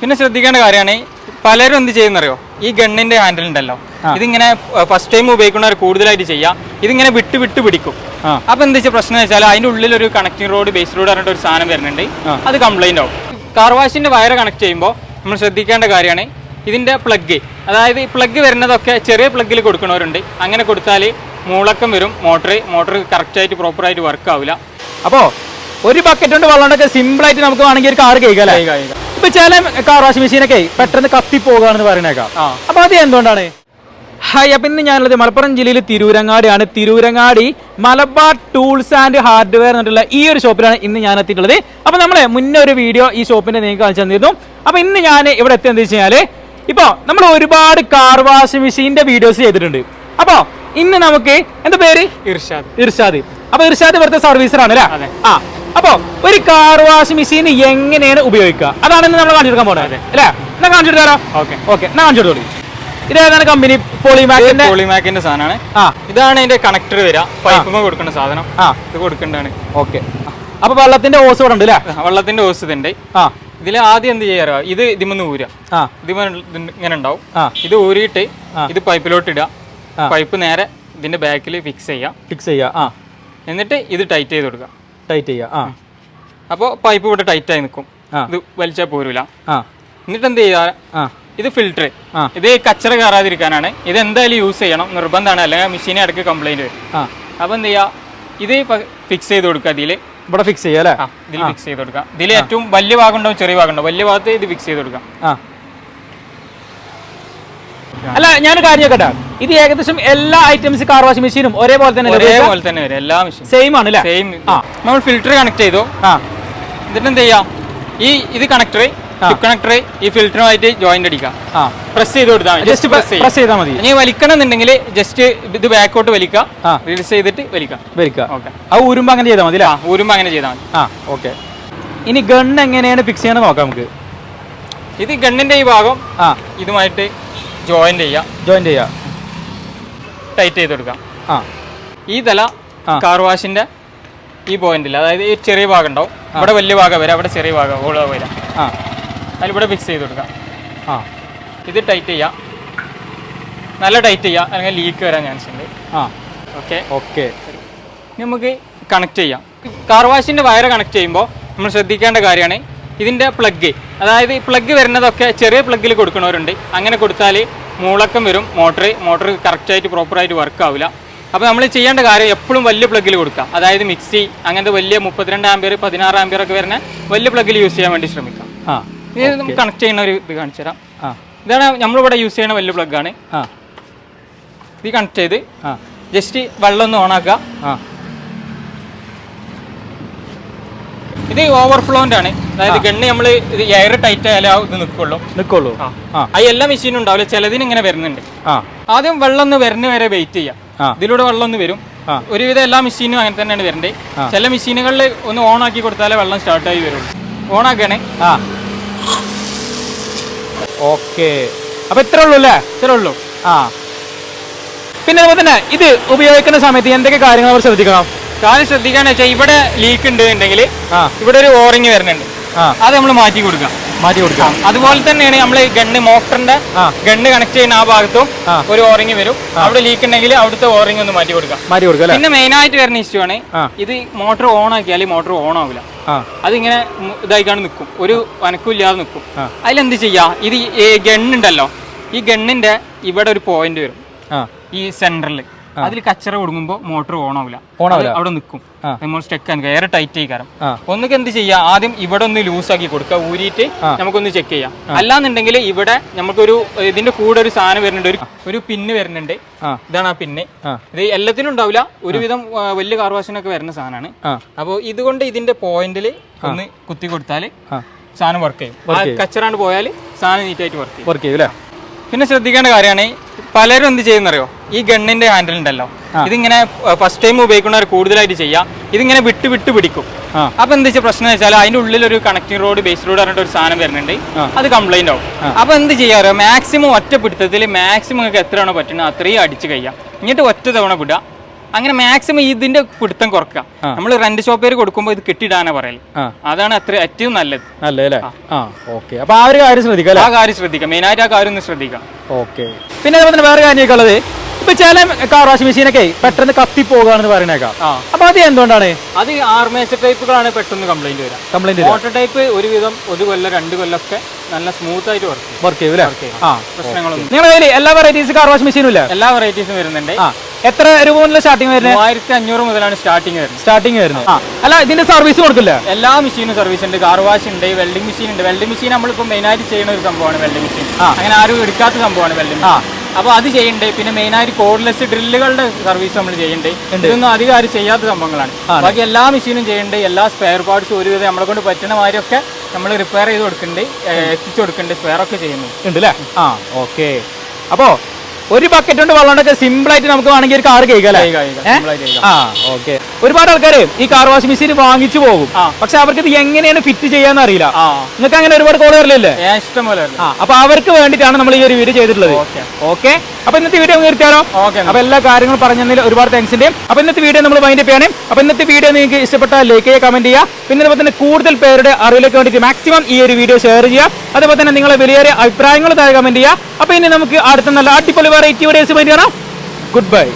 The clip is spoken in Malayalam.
പിന്നെ ശ്രദ്ധിക്കേണ്ട കാര്യമാണ് പലരും എന്ത് ചെയ്യുന്നറിയോ? ഈ ഗണ്ണിന്റെ ഹാൻഡിൽ ഉണ്ടല്ലോ. ഇതിങ്ങനെ ഫസ്റ്റ് ടൈം ഉപയോഗിക്കുന്നവർ കൂടുതലായിട്ട് ചെയ്യാം. ഇതിങ്ങനെ വിട്ട് വിട്ട് പിടിക്കും. അപ്പൊ എന്താ വെച്ചാൽ പ്രശ്നം വെച്ചാൽ അതിന്റെ ഉള്ളിൽ ഒരു കണക്റ്റിംഗ് റോഡ് ബേസ് റോഡ് പറഞ്ഞിട്ട് ഒരു സാധനം വരുന്നുണ്ട്. അത് കംപ്ലൈന്റ് ആവും. കാർവാഷിന്റെ വയർ കണക്ട് ചെയ്യുമ്പോൾ നമ്മൾ ശ്രദ്ധിക്കേണ്ട കാര്യമാണ് ഇതിന്റെ പ്ലഗ് അതായത് ഈ പ്ലഗ് വരുന്നതൊക്കെ ചെറിയ പ്ലഗിൽ കൊടുക്കുന്നവരുണ്ട് അങ്ങനെ കൊടുത്താൽ മൂളക്കം വരും മോട്ടർ മോട്ടർ കറക്റ്റായിട്ട് പ്രോപ്പറായിട്ട് വർക്ക് ആവില്ല അപ്പോ ഒരു ബക്കറ്റ് കൊണ്ട് വെള്ളം ഒക്കെ സിമ്പിൾ ആയിട്ട് നമുക്ക് വേണമെങ്കിൽ ഒരു കാർ കഴിക്കാം, കഴിക്കാം. ഇപ്പൊ ചില കാർ വാഷിംഗ് മെഷീനൊക്കെ പെട്ടെന്ന് കത്തി പോകാണെന്ന് പറയണേക്കാം. അപ്പൊ അത് എന്തുകൊണ്ടാണ്? ഹായ് അപ്പൊ ഇന്ന് ഞാനുള്ളത് മലപ്പുറം ജില്ലയിൽ തിരൂരങ്ങാടിയാണ്. Tirurangadi Malabar tools and hardware എന്നിട്ടുള്ള ഈ ഒരു ഷോപ്പിലാണ് ഇന്ന് ഞാൻ എത്തിയിട്ടുള്ളത്. അപ്പൊ നമ്മളെ മുന്നേ ഒരു വീഡിയോ ഈ ഷോപ്പിന്റെ നിങ്ങൾക്ക് കാണിച്ചു തന്നിരുന്നു. അപ്പൊ ഇന്ന് ഞാൻ ഇവിടെ എത്തിയെന്ന് വെച്ച് കഴിഞ്ഞാൽ ഇപ്പൊ നമ്മൾ ഒരുപാട് കാർ വാഷിംഗ് മെഷീന്റെ വീഡിയോസ് ചെയ്തിട്ടുണ്ട്. അപ്പൊ ഇന്ന് നമുക്ക് എന്താ പേര്? ഇർഷാദ്. ഇർഷാദ്. അപ്പൊ ഇർഷാദ് ഇവിടുത്തെ സർവീസറാണ് അല്ലേ ആ. അപ്പൊ ഒരു കാർ വാഷ് മെഷീൻ എങ്ങനെയാണ് ഉപയോഗിക്കുക? അതാണ് ഇന്ന് നമ്മൾ കാണിച്ചു കൊടുക്കാൻ പോകുന്നത് അല്ലേ? എന്നാ കാണിച്ചു തരാം. ഓക്കെ. ഓക്കെ എന്നാ കാണിച്ചു കൊടുത്തോളൂ ഇതേതാണ് കമ്പനി പോളിമാക്കിന്റെ പോളിമാക്കിന്റെ സാധനമാണ്. ആ. ഇതാണ് അതിന്റെ കണക്ടർ വരിക. പൈപ്പുമ്മ കൊടുക്കുന്ന സാധനം. ആ. ഇത് കൊടുക്കേണ്ടതാണ്. ഓക്കെ. അപ്പൊ വെള്ളത്തിന്റെ ഓസ് ഇവിടെ ഉണ്ട് അല്ലേ? വെള്ളത്തിന്റെ ഓസ് ഇതുണ്ട്. ആ. ഇതിൽ ആദ്യം എന്ത് ചെയ്യാറോ ഇത് ഇതിമന്ന് ഊരാ ആ. ഇതിമ ഇങ്ങനെ ഉണ്ടാവും. ഇത് ഊരിയിട്ട് ഇത് പൈപ്പിലോട്ട് ഇടുക. പൈപ്പ് നേരെ ഇതിന്റെ ബാക്കിൽ ഫിക്സ് ചെയ്യാം ഫിക്സ് ചെയ്യുക. ആ. എന്നിട്ട് ഇത് ടൈറ്റ് ചെയ്ത് കൊടുക്കുക. ടൈറ്റ് ചെയ്യുക ആ. അപ്പോൾ പൈപ്പ് ഇവിടെ ടൈറ്റ് ആയി നിൽക്കും. ഇത് വലിച്ചാൽ പോരൂല. ആ. എന്നിട്ട് എന്ത് ചെയ്യുക ഇത് ഫിൽട്ടർ. ഇത് കച്ചറ കയറാതിരിക്കാനാണ്. ഇത് എന്തായാലും യൂസ് ചെയ്യണം നിർബന്ധമാണ്. അല്ലെങ്കിൽ മെഷീനെ ഇടയ്ക്ക് കംപ്ലൈന്റ് വരും. അപ്പോൾ എന്ത് ചെയ്യുക ഇത് ഫിക്സ് ചെയ്ത് കൊടുക്കുക ഇതിൽ ഇവിടെ ഫിക്സ് ചെയ്യുക അല്ലേ? ഇതിൽ ഫിക്സ് ചെയ്ത് കൊടുക്കുക. ഇതിൽ ഏറ്റവും വലിയ ഭാഗം ഉണ്ടാവും ചെറിയ ഭാഗം ഉണ്ടാവും. വലിയ ഭാഗത്ത് ഇത് ഫിക്സ് ചെയ്ത് കൊടുക്കാം ആ. അല്ല ഞാൻ കാര്യം കേട്ടാ ഇത് ഏകദേശം എല്ലാ ഐറ്റംസ് കാർ വാഷിംഗ് മെഷീനും ഒരേപോലെ തന്നെ ഒരേപോലെ തന്നെ വരും. എല്ലാ മെഷീൻ സെയിം ആണ് അല്ലേ? സെയിം. നമ്മൾ ഫിൽറ്റർ കണക്ട് ചെയ്തു. ആ. എന്നിട്ട് എന്ത് ചെയ്യാം? ഈ ഇത് കണക്ടർ കണക്ടർ ഈ ഫിൽറ്ററുമായിട്ട് ജോയിന്റ് അടിക്കാം. പ്രസ് ചെയ്ത് കൊടുത്താൽ ജസ്റ്റ് പ്രസ് പ്രസ് ചെയ്താൽ മതി. ഇനി വലിക്കണം എന്നുണ്ടെങ്കിൽ ജസ്റ്റ് ഇത് ബാക്കോട്ട് വലിക്കുക. റിലീസ് ചെയ്തിട്ട് വലിക്കാം വലിക്കുക. ഓക്കെ ആ ഊരുമ്പോ അങ്ങനെ ചെയ്താൽ മതി ഊരുമ്പോൾ അങ്ങനെ ചെയ്താൽ മതി. ആ ഓക്കെ ഇനി ഗൺ എങ്ങനെയാണ് ഫിക്സ് ചെയ്യണം നോക്കാം നമുക്ക്. ഇത് ഗണ്ണിന്റെ ഈ ഭാഗം ആ. ഇതുമായിട്ട് ജോയിന്റ് ചെയ്യാം. ജോയിന്റ് ചെയ്യാം. ടൈറ്റ് ചെയ്ത് കൊടുക്കാം. ആ. ഈ തല. കാർ വാഷിന്റെ ഈ പോയിന്റിൽ അതായത് ഈ ചെറിയ ഭാഗം ഉണ്ടാവും. ഇവിടെ വലിയ ഭാഗം വരാം അവിടെ ചെറിയ ഭാഗം ഓളോ വരാം. ആ. അതിലിവിടെ ഫിക്സ് ചെയ്ത് കൊടുക്കാം. ആ. ഇത് ടൈറ്റ് ചെയ്യാം. നല്ല ടൈറ്റ് ചെയ്യാം. അല്ലെങ്കിൽ ലീക്ക് വരാൻ ചാൻസ് ഉണ്ട്. ആ. ഓക്കെ ഓക്കെ നമുക്ക് കണക്ട് ചെയ്യാം. കാർ വാഷിന്റെ വയർ കണക്ട് ചെയ്യുമ്പോൾ നമ്മൾ ശ്രദ്ധിക്കേണ്ട കാര്യമാണ് ഇതിന്റെ പ്ലഗ് അതായത് ഈ പ്ലഗ് വരുന്നതൊക്കെ ചെറിയ പ്ലഗിൽ കൊടുക്കുന്നവരുണ്ട് അങ്ങനെ കൊടുത്താൽ മൂളക്കം വരും മോട്ടർ മോട്ടർ കറക്റ്റായിട്ട് പ്രോപ്പറായിട്ട് വർക്ക് ആവില്ല അപ്പോൾ നമ്മൾ ചെയ്യേണ്ട കാര്യം എപ്പോഴും വലിയ പ്ലഗ്ഗിൽ കൊടുക്കുക. അതായത് മിക്സി അങ്ങനത്തെ വലിയ മുപ്പത്തിരണ്ട് ആംബിയർ പതിനാറ് ആംബിയർ ഒക്കെ വരുന്ന വലിയ പ്ലഗ്ഗിൽ യൂസ് ചെയ്യാൻ വേണ്ടി ശ്രമിക്കാം. ആ ഇത് നമുക്ക് കണക്ട് ചെയ്യുന്ന ഒരു ഇത് കാണിച്ചു തരാം. ആ. ഇതാണ് നമ്മളിവിടെ യൂസ് ചെയ്യുന്ന വലിയ പ്ലഗ്ഗാണ് ആ. ഇത് കണക്ട് ചെയ്ത് ആ. ജസ്റ്റ് വെള്ളം ഒന്ന് ഓണാക്കുക ആ. ഇത് ഓവർഫ്ലോന്റെ ആണ് അതായത് ഗണ്ണ് നമ്മൾ എയർ ടൈറ്റ് ആയാലേ ഇത് നിൽക്കുള്ളൂ നിൽക്കുള്ളൂ ആ. എല്ലാ മെഷീനും ഉണ്ടാവില്ല. ചിലതിന് ഇങ്ങനെ വരുന്നുണ്ട്. ആദ്യം വെള്ളം ഒന്ന് വരുന്ന വരെ വെയിറ്റ് ചെയ്യാം. ഇതിലൂടെ വെള്ളം ഒന്ന് വരും. ഒരുവിധം എല്ലാ മെഷീനും അങ്ങനെ തന്നെയാണ് വരേണ്ടത് ചില മെഷീനുകളിൽ ഒന്ന് ഓൺ ആക്കി കൊടുത്താലേ വെള്ളം സ്റ്റാർട്ട് ആയി വരുള്ളൂ. ഓൺ ആക്കണേ. ആ. ഓക്കെ അപ്പൊ ഇത്ര ഉള്ളൂ അല്ലേ? ഇത്ര ഉള്ളൂ. ആ. പിന്നെ അതുപോലെ തന്നെ ഇത് ഉപയോഗിക്കുന്ന സമയത്ത് എന്തൊക്കെ കാര്യങ്ങൾ അവർ ശ്രദ്ധിക്കണം? കാര്യം ശ്രദ്ധിക്കാന്ന് വെച്ചാൽ ഇവിടെ ലീക്ക് ഉണ്ട് ഉണ്ടെങ്കിൽ ഇവിടെ ഒരു ഓറിങ് വരുന്നുണ്ട്. അത് നമ്മൾ മാറ്റി കൊടുക്കാം. മാറ്റി കൊടുക്കാം. അതുപോലെ തന്നെയാണ് നമ്മൾ ഗണ്ണ് മോട്ടറിന്റെ. ഗണ്ണ് കണക്ട് ചെയ്യുന്ന ആ ഭാഗത്തും ഒരു ഓറിങ് വരും. അവിടെ ലീക്ക് ഉണ്ടെങ്കിൽ അവിടുത്തെ ഓറിങ് ഒന്ന് മാറ്റി കൊടുക്കാം. മാറ്റി കൊടുക്കാം പിന്നെ മെയിൻ ആയിട്ട് വരുന്ന ഇഷ്യൂ ആണ് ഇത് മോട്ടർ ഓൺ ആക്കിയാൽ മോട്ടർ ഓൺ ആവില്ല അതിങ്ങനെ ഇതായിക്കാണ് നിൽക്കും ഒരു വനക്കും ഇല്ലാതെ നിൽക്കും. അതിലെന്ത് ചെയ്യാ? ഇത് ഗണ്ണുണ്ടല്ലോ ഈ ഗണ്ണിന്റെ ഇവിടെ ഒരു പോയിന്റ് വരും. ഈ സെന്ററിൽ അതിൽ കച്ചറ കൊടുക്കുമ്പോൾ മോട്ടോർ ഓൺ ആവില്ല ഓൺ ആവില്ല. അവിടെ നിൽക്കും. നമ്മൾ സ്റ്റെക്ക് ആണ് എയർ ടൈറ്റ് ആയി കാരണം ആ. ഒന്നുക്ക് എന്ത് ചെയ്യാം? ആദ്യം ഇവിടെ ഒന്ന് ലൂസ് ആക്കി കൊടുക്കുക. ഊരിയിട്ട് നമുക്കൊന്ന് ചെക്ക് ചെയ്യാം. അല്ലാന്നുണ്ടെങ്കിൽ ഇവിടെ നമുക്കൊരു ഇതിന്റെ കൂടെ ഒരു സാധനം വരുന്നുണ്ട്. ഒരു ഒരു പിന്ന് വരുന്നുണ്ട്. ഇതാണ് ആ പിന്ന്. ഇത് എല്ലാത്തിനും ഉണ്ടാവില്ല. ഒരുവിധം വലിയ കാർ വാഷിനൊക്കെ വരുന്ന സാധനമാണ്. അപ്പോൾ ഇതുകൊണ്ട് ഇതിന്റെ പോയിന്റിൽ ഒന്ന് കുത്തി കൊടുത്താൽ സാധനം വർക്ക് ചെയ്യും. കച്ചറാണ്ട് പോയാൽ സാധനം നീറ്റായിട്ട് വർക്ക് ചെയ്യും. വർക്ക് ചെയ്യും അല്ലേ? പിന്നെ ശ്രദ്ധിക്കേണ്ട കാര്യമാണ് പലരും എന്ത് ചെയ്യുന്നറിയോ? ഈ ഗണ്ണിന്റെ ഹാൻഡിൽ ഉണ്ടല്ലോ. ഇതിങ്ങനെ ഫസ്റ്റ് ടൈം ഉപയോഗിക്കുന്നവർ കൂടുതലായിട്ട് ചെയ്യാം. ഇതിങ്ങനെ വിട്ട് വിട്ട് പിടിക്കും. അപ്പൊ എന്താ വെച്ചാൽ പ്രശ്നം വെച്ചാൽ അതിന്റെ ഉള്ളിൽ ഒരു കണക്റ്റിംഗ് റോഡ് ബേസ് റോഡ് പറഞ്ഞിട്ട് ഒരു സാധനം വരുന്നുണ്ട്. അത് കംപ്ലൈന്റ് ആവും. അപ്പൊ എന്ത് ചെയ്യാറോ മാക്സിമം ഒറ്റ പിടുത്തത്തിൽ മാക്സിമം നിങ്ങൾക്ക് എത്രയാണോ പറ്റുന്നത് അത്രയും അടിച്ച് കഴിയാം. എന്നിട്ട് ഒറ്റ തവണ വിടുക. അങ്ങനെ മാക്സിമം ഇതിന്റെ പിടുത്തം കുറക്കുക നമ്മൾ റെന്റ് ഷോപ്പേർ കൊടുക്കുമ്പോൾ ഇത് കെട്ടിടാനാ പറയൽ. അതാണ് അത്ര ഏറ്റവും നല്ലത്. നല്ലതല്ലേ? ആ. ഓക്കെ അപ്പൊ ആ ഒരു കാര്യം ശ്രദ്ധിക്കാം ആ കാര്യം ശ്രദ്ധിക്കാം മെയിൻ ആയിട്ട് ആ കാര്യം ഒന്ന് ശ്രദ്ധിക്കാം ഓക്കെ പിന്നെ അതുപോലെ തന്നെ വേറെ കാര്യമൊക്കെ ഉള്ളത് ഇപ്പൊ ചില കാർ വാഷിംഗ് മെഷീനൊക്കെ പെട്ടെന്ന് കത്തി പോകാന്ന് പറയണേക്കാം അപ്പൊ അത് എന്തുകൊണ്ടാണ്? അത് ആർമേച്ചർ ടൈപ്പുകളാണ് പെട്ടെന്ന് കംപ്ലൈന്റ് വരാം. കംപ്ലൈന്റ് മോട്ടോർ ടൈപ്പ് ഒരു വിധം ഒരു കൊല്ലം രണ്ട് കൊല്ലമൊക്കെ നല്ല സ്മൂത്ത് ആയിട്ട് വർക്ക് വർക്ക് ചെയ്യും അല്ലേ ആ. പ്രശ്നങ്ങളൊന്നും നിങ്ങളുടെ കയ്യിൽ എല്ലാ വെറൈറ്റീസ് കാർ വാഷ് മെഷീനും ഇല്ല? എല്ലാ വെറൈറ്റീസും വരുന്നുണ്ട്. ആ. എത്ര രൂപ മുതൽ സ്റ്റാർട്ടിംഗ് വരുന്നത് ആയിരത്തി അഞ്ഞൂറ് മുതലാണ് സ്റ്റാർട്ടിംഗ് വരുന്നത്. സ്റ്റാർട്ടിങ് വരുന്നത് ആ. അല്ല ഇതിന്റെ സർവീസ് കൊടുക്കില്ല? എല്ലാ മെഷീനും സർവീസ് ഉണ്ട്. കാർ വാഷ് ഉണ്ട് വെൽഡിംഗ് മെഷീൻ ഉണ്ട്. വെൽഡിംഗ് മെഷീൻ നമ്മളിപ്പോൾ മെയിനായിട്ട് ചെയ്യുന്ന ഒരു സംഭവമാണ് വെൽഡിംഗ് മെഷീൻ. അങ്ങനെ ആരും എടുക്കാത്ത സംഭവമാണ് വെൽഡിംഗ് ആ. അപ്പോൾ അത് ചെയ്യണ്ടേ? പിന്നെ മെയിനായിട്ട് കോഡ്ലെസ് ഡ്രില്ലുകളുടെ സർവീസ് നമ്മൾ ചെയ്യണ്ടേ? ഇതൊന്നും അധികം ആരും ചെയ്യാത്ത സംഭവങ്ങളാണ്. ബാക്കി എല്ലാ മെഷീനും ചെയ്യണ്ടേ? എല്ലാ സ്പെയർ പാർട്സും ഒരുവിധം നമ്മളെ കൊണ്ട് പറ്റുന്ന മാതിരിയൊക്കെ നമ്മൾ റിപ്പയർ ചെയ്ത് കൊടുക്കുന്നുണ്ട് എത്തിച്ചു കൊടുക്കുന്നുണ്ട് സ്പെയർ ഒക്കെ ചെയ്യുന്നു. ഉണ്ട് അല്ലേ ആ ഓക്കെ അപ്പോ ഒരു ബക്കറ്റ് കൊണ്ട് വെള്ളം സിമ്പിൾ ആയിട്ട് നമുക്ക് വേണമെങ്കിൽ ഒരു കാർ കഴിക്കാം ആ ഓക്കെ ഒരുപാട് ആൾക്കാര് ഈ കാർ വാഷിംഗ് മെഷീൻ വാങ്ങിച്ചു പോകും. പക്ഷെ അവർക്ക് ഇത് എങ്ങനെയാണ് ഫിറ്റ് ചെയ്യാന്ന് അറിയില്ല. നിങ്ങൾക്ക് അങ്ങനെ ഒരുപാട് കോൾ വരില്ലേ ഇഷ്ടം പോലെ അപ്പൊ അവർക്ക് വേണ്ടിയിട്ടാണ് നമ്മൾ ഈ ഒരു വീഡിയോ ചെയ്തിട്ടുള്ളത്. ഓക്കെ അപ്പൊ ഇന്നത്തെ വീഡിയോ നിർത്തിയാലോ? ഓക്കെ അപ്പൊ എല്ലാ കാര്യങ്ങളും പറഞ്ഞതിൽ ഒരുപാട് താങ്ക്സ് ഉണ്ട്. അപ്പൊ ഇന്നത്തെ വീഡിയോ നമ്മൾ മൈൻഡ് ചെയ്യണേ. അപ്പൊ ഇന്നത്തെ വീഡിയോ നിങ്ങൾക്ക് ഇഷ്ടപ്പെട്ട ലൈക്ക് ചെയ്യുക കമന്റ് ചെയ്യുക. പിന്നെ അതുപോലെ തന്നെ കൂടുതൽ പേരുടെ അറിവിലേക്ക് വേണ്ടിയിട്ട് മാക്സിമം ഈ ഒരു വീഡിയോ ഷെയർ ചെയ്യുക. അതുപോലെ തന്നെ നിങ്ങളെ വലിയ അഭിപ്രായങ്ങൾ താഴെ കമന്റ് ചെയ്യുക. അപ്പൊ ഇനി നമുക്ക് അടുത്ത നല്ല അടിപൊളി വെറൈറ്റി വീഡിയോസ് വേണ്ടി കാണാം ഗുഡ് ബൈ